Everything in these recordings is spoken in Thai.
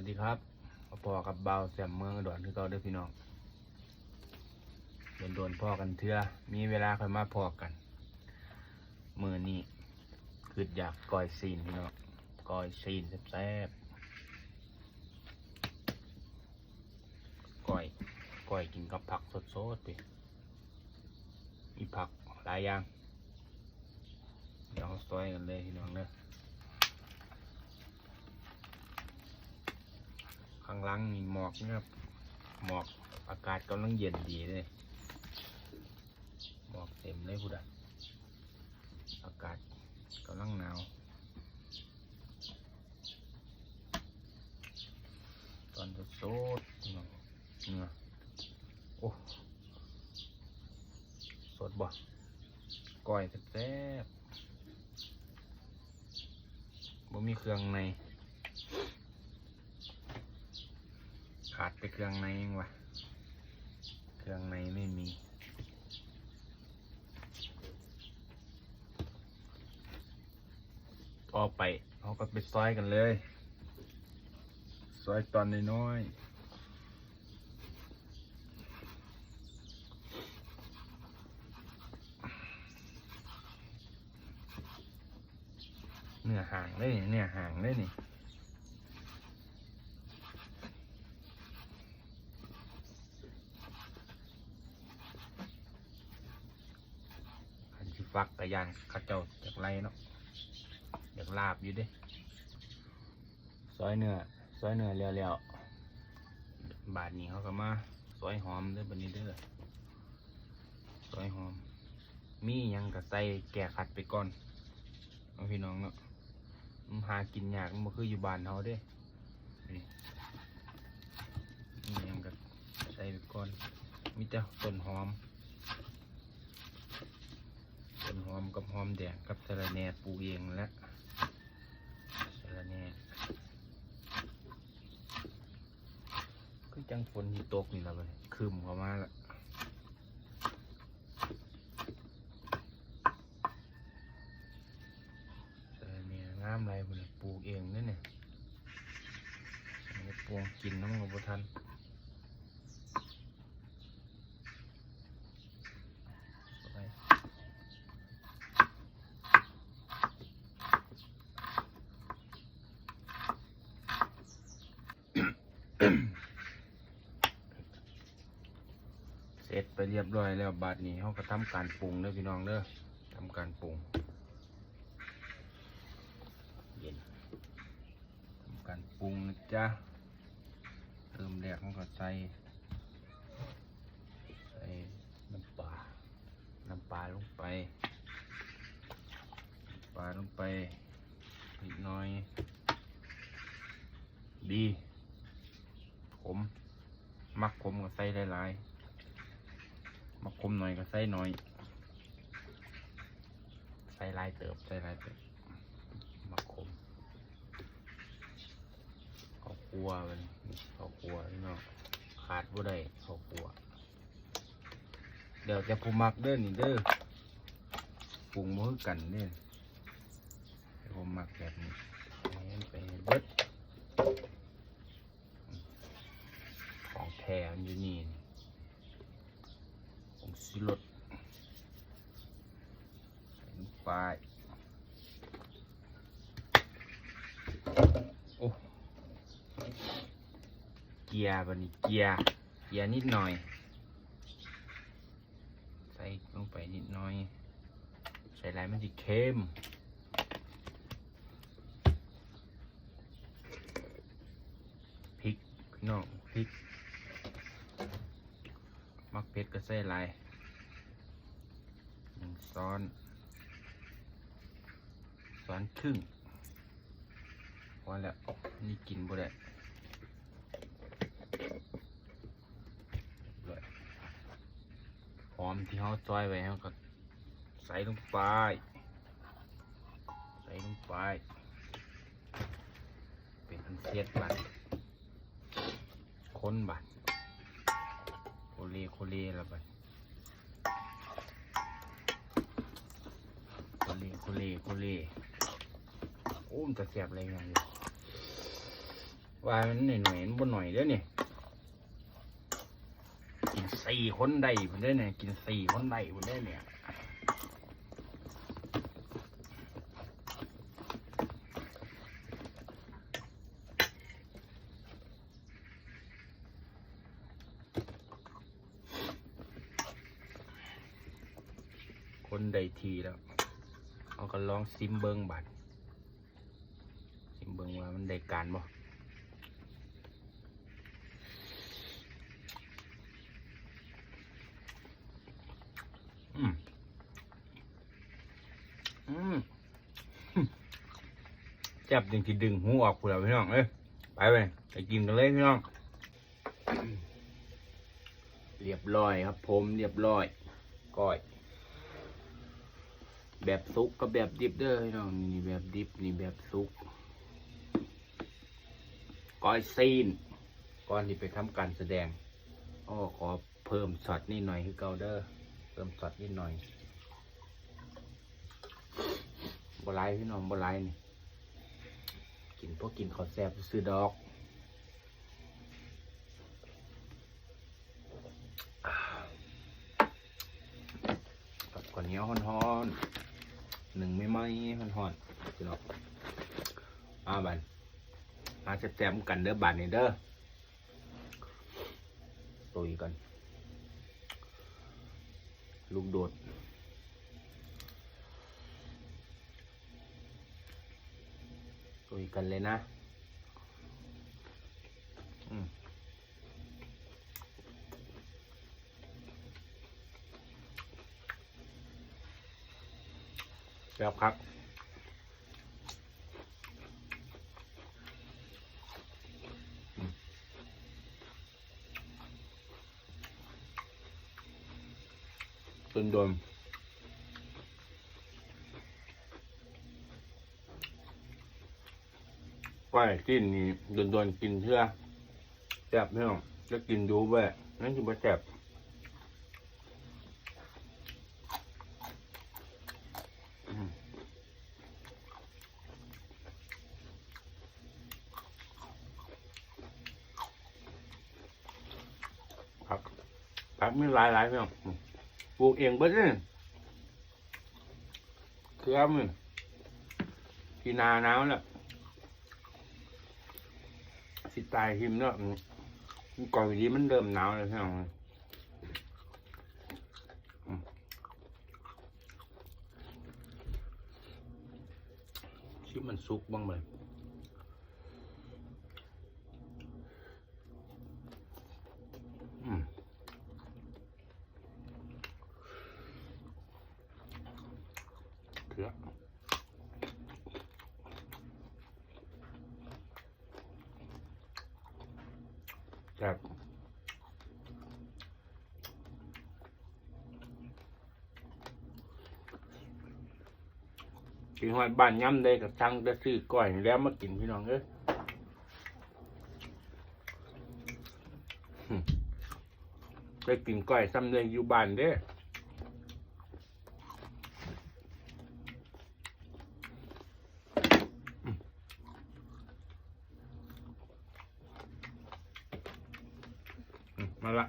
วัสดีครับมาพอกับเบาแซมเมืองอุดรคือเก่าเด้อพี่น้องโดนโดนพ่อกันเถื่อมีเวลาค่อยมาพอกันมือนี้คืออยากก้อยซีนพี่น้องก้อยซีนแซ่บๆก้อยก้อยกินกับผักสดๆไปมีผักหลายอย่างเดี๋ยวซอยกันเลยพี่น้องเด้อ ข้างล่างมีหมอกนะครับ หมอกอากาศกำลังเย็นดีเลยหมอกเต็มเลยพุดะอากาศกำลังหนาว ตอนจะโซดนะเนื้อโอ้สดบ่ก้อยแซ่บๆบ่มีเครื่องใน ขาดไป เครื่องในเองวะ เครื่องในไม่มีออไปเขาก็ไปซอยกันเลย ซอยตอนน้อยเนื้อห่างเลยนี่เนื้อห่างเลยนี่ ขันสิ ฟักกระยานเข้าเจ้าจากไรเนาะอยากลาบอยู่เดิซอยเนื้อซอยเนื้อเลี้ยวๆบาทนี้เขาก็มาซอยหอมเด้อบันนี้เด้อซอยหอม มีหยังก็ใส่แก่ขัดไปก่อนเอาพี่น้องเนาะมันหากินยากมันบ่คืออยู่บ้านเขาเด้นี่มีหยังก็ใส่ไปก่อน มีแต่ต้นหอม ต้นหอมกับหอมแดงกับสะระแหน่ปูเองและสะระแหน่ก็จังฝนที่ตกนี่ละไปคืมเข้ามาละสะระแหน่งามไรบุญปลูกเองนี่เนี่ยปวงกินน้ำกับทันไป เสร็จไปเรีย บร้อยแล้วบาดนี้เขาก็ทำการปรุงเด้อพี่น้องเด้อทำการปรุงเย็นทำการปรุงนะจ๊ะเริ่มแรกเขาก็ใส่ใส่น้ำปลาน้ำปลาลงไปปลาลงไปนิดหน้อย ดีขมมักขมก็ใส่หลายๆ มาคมหน่อยก็ใส่หน่อย ใส่ลายเติบใส่ลายเติบมาคมเขาครัวมันเขาครัวพี่น้องขาดบ่ได้เขาครัว เดี๋ยวจะผูมักเด้อนี่เด้อปรุงมือกันเนี่ยผมมักแบบนี้ให้มันไปเบิดของแท้มันอยู่นี่นี่ ผงชูรสใส่ลงไปโอ้เกียร์บันนี้เกียร์เกียร์นิดหน่อย ใส่ลงไปนิดหน่อย ใส่ไรมันจะเค็มพริกพี่น้องพริกมักเผ็ดก็ใส่หลายหนึ่งซ้อนซ้อนครึ่งพอแล้วนี่กินบ่ได้เรียบร้อยห อมที่เขาซอยไว้เขาก็ใส่ลงไป ใส่ลงไป เป็นอันเสียดบัดคนบัดโคเลโคเลละไปโคเลโคเลโคเลโอ้มจะเสียบอะไรอย่างนี้ว่ามันหน่อยหน่อยๆมันบ่หน่อยเด้อเนี่ย สี่คนได้ผมได้เนี่ยกินสี่คนได้ผมได้เนี่ยคนได้ทีแล้วเอาก็ลองซิมเบิงบัดซิมเบิงว่ามันได้การบ่ อืม อืม แจ็บจริงที่ดึงหูออกกูแล้วพี่น้องเอ้ยไปไปไปกินกันเลยพี่น้อง เรียบร้อยครับ ผมเรียบร้อยก้อย แบบซุกกับแบบดิบเด้อพี่น้องนี่แบบดิบนี่แบบซุกก้อยซีนก่อนที่ไปทำการแสดงอ้อขอเพิ่มช็อตนี่หน่อยคือเกาเด้อเติมสดนิดหน่อยบหลายพี่น้องบหลายนี่ กินพวกกินข้าวแซ่บซื้อดอกกับข้าวเหนียวฮ้อนๆหนึ่งไม่ไหมฮ้อนๆพี่น้องมาบันมาแซ่บๆกันเด้อบันนี่เด้อตุยกัน ลูกโดด คุยกันเลยนะแล้วครับอืมจนดน ก้อยกินนี่โดนๆกินเชื่อแซ่บไม่ต้องจะกินดูเว้ยนั่นคือบ่แซ่บครับครับมีหลายหลายๆพี่น้องปลูกเองเบิดเลยเครือมันกีนานาวแล้ว สิ ตายหิมเนาะก่อนนี้มันเริ่มหนาวแล้วใช่ไหมอืมชิมมันสุกบ้างไหมอืมเกลือครับ กินหอยบ้านย่ำได้กับทั้งจะซื้อก้อยนี่แล้วมากินพี่น้องเอ้ยได้กินก้อยซ้ำเลยอยู่บ้านเด้อมาละ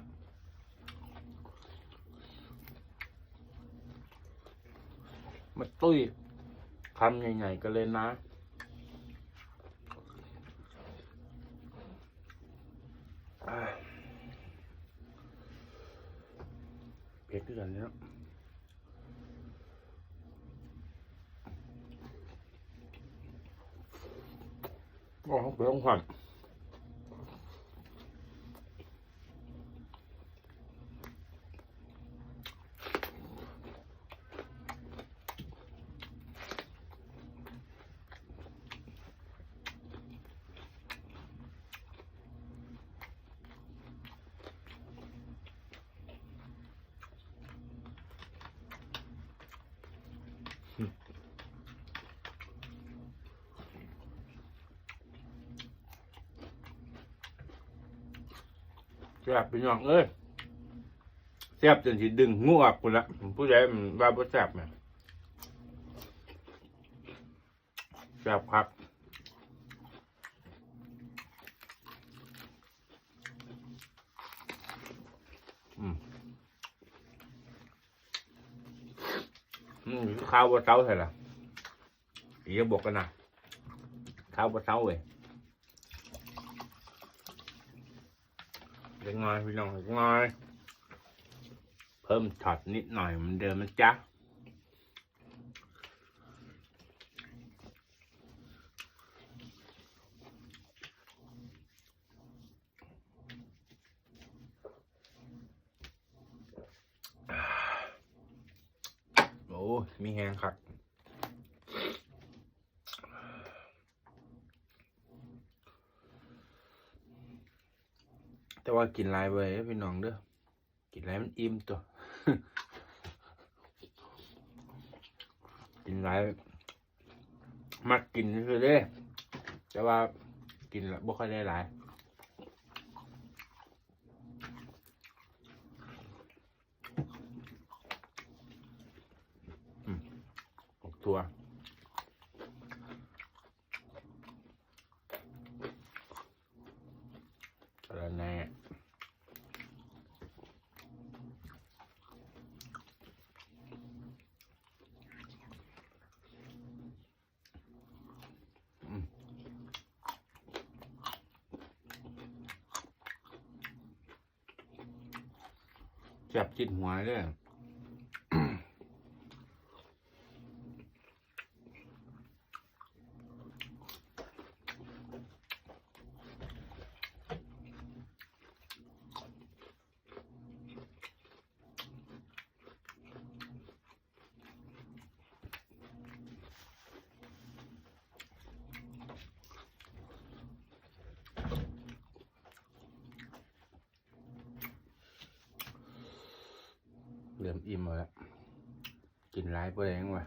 มาตุ้ย คำใหญ่ๆกันเลยนะ แซ่บพี่น้องเอ้ยแซ่บจนสิดึงงวกคุณละผู้ใดมันว่าบ่แซ่บนี่ยแซ่บครับอืมข้าวบะเต้าใช่หรอเดี๋ยวบอกกันนะข้าวบะเต้าเว้ เล็กน้อยพี่น้องเล็กน้อย เพิ่มช็อตนิดหน่อยเหมือนเดิมนะจ๊ะโอ้มีแหงครับ ว่ากินหลายไปพี่น้องเด้อกินหลายมันอิ่มตัว กินหลายมักกินคือเด้ แต่ว่ากินแล้วบ่ค่อยได้หลายอืมออกตัวอะไรแน่ จับจิตหัวเลย เริ่มอิ่มแล้วกินหลายไปแรงว่ะ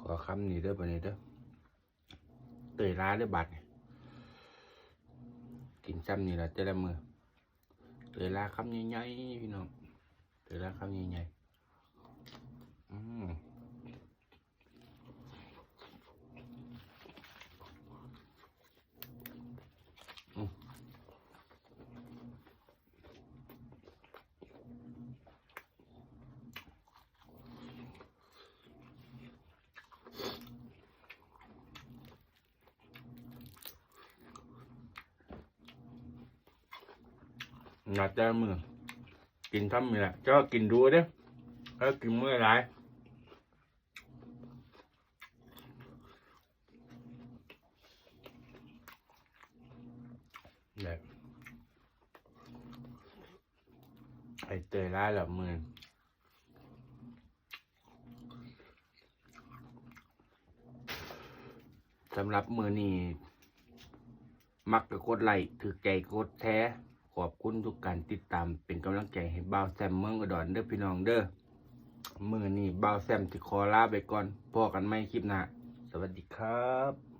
ขอคำนี้เด้อปนี้เด้อเตยร้ายเด้อบัดกินซ้ำนี่ละเจ้าละมือเตยร้าคำใหญ่ๆพี่น้องเตยร้าคำใหญ่ๆอืม หนักใจมือ กินทำนี่แหละเจ้ากินดูเด้อแล้วกินเมื่อไรแบบไอเตยร้ายหลับมือสำหรับมือนี้ มักกะกดไลค์ถือใจกดแท้ ขอบคุณทุกการติดตามเป็นกำลังใจให้บ่าวแซมเมืองอุดรเด้อพี่น้องเด้อมือนี้บ่าวแซมจะขอลาไปก่อนพอกันไม่คลิปหน้าสวัสดีครับ